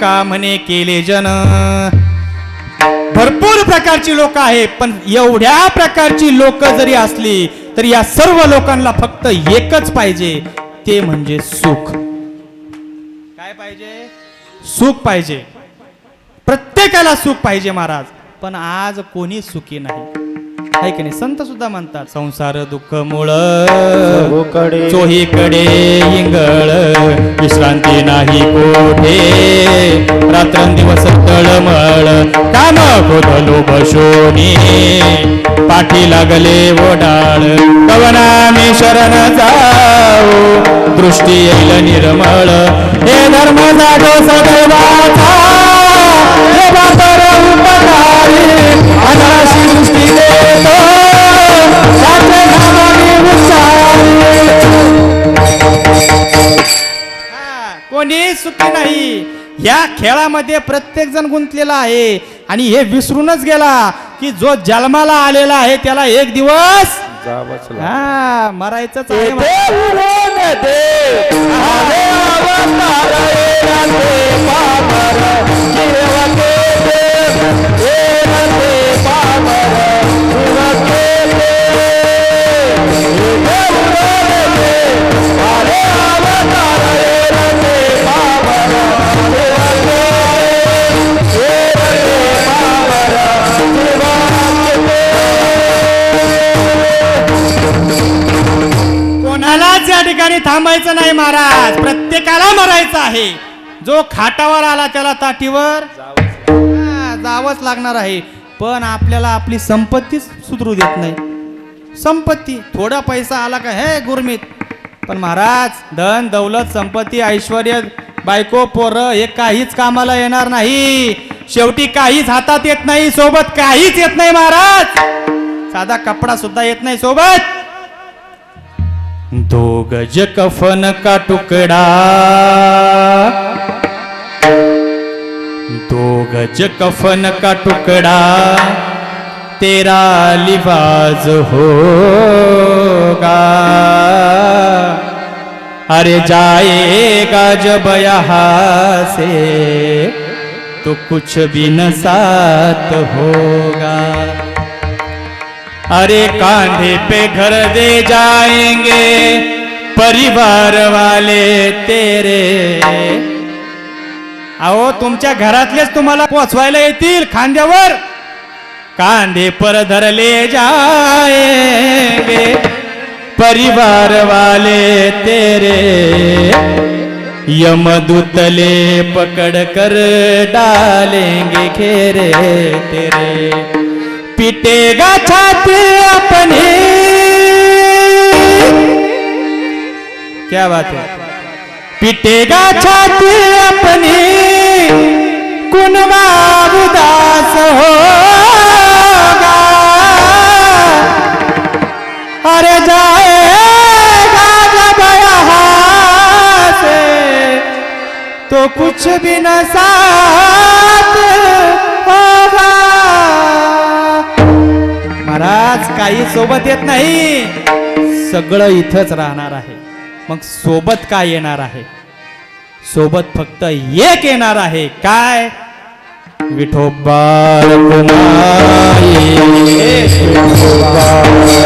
नका म्हणे केले जन. भरपूर प्रकारची लोक आहे पण एवढ्या प्रकारची लोक जरी असली तर या सर्व लोकांना फक्त एकच पाहिजे ते म्हणजे सुख. काय पाहिजे? सुख पाहिजे. प्रत्येकाला सुख पाहिजे महाराज पण आज कोणी सुखी नाही. आहे की नाही? संत सुद्धा म्हणतात संसार दुःख मुळ. चहूकडे चोहीकडे इंगळ विश्रांती नाही कोठे? रात्रंदिवस तळमळ काम खोदलो बशोनी पाठी लागले ओडाळ कवना मी शरण जाऊ. दृष्टी येईल निर्मळ हे धर्म जागो सदैवाचा. हे बापर उपकारी कोणी सुखी नाही. या खेळामध्ये प्रत्येक जण गुंतलेला आहे. आणि हे विसरूनच गेला की जो जन्माला आलेला आहे त्याला एक दिवस. हा मरायचंच ठिकाणी थांबायचं नाही महाराज. प्रत्येकाला मरायचं आहे. जो खाटावर आला त्याला ताटीवर जावंच लागणार आहे. पण आपल्याला आपली संपत्तीच सुधरू देत नाही. संपत्ती थोडा पैसा आला का हे गुरमीत. पण महाराज धन दौलत संपत्ती ऐश्वर बायको पोरं हे काहीच कामाला येणार नाही. शेवटी काहीच हातात येत नाही सोबत काहीच येत नाही महाराज. साधा कपडा सुद्धा येत नाही सोबत. दो गज कफन का टुकड़ा? दो गज कफन का टुकड़ा? तेरा लिबाज होगा। अरे जाएगा जब यहाँ से तो कुछ भी न साथ होगा। अरे कांधे पे घर दे जाएंगे परिवार वाले तेरे। अहो तुमच्या घरातलेच तुम्हाला पोचवायला येतील खांद्यावर? कांदे पर धरले जाएंगे परिवार वाले तेरे। यमदूतले पकड़ कर डालेंगे घेरे तेरे। पिटेगा छाती अपनी। क्या बात है? पिटेगा छाती अपनी। कुनवा उदास होगा? अरे जाएगा से तो कुछ भी न साथ सोबत येत नाही. सगळं इथंच राहणार आहे. मग सोबत काय येणार आहे? सोबत फक्त एक येणार आहे. काय? हे जगदोबा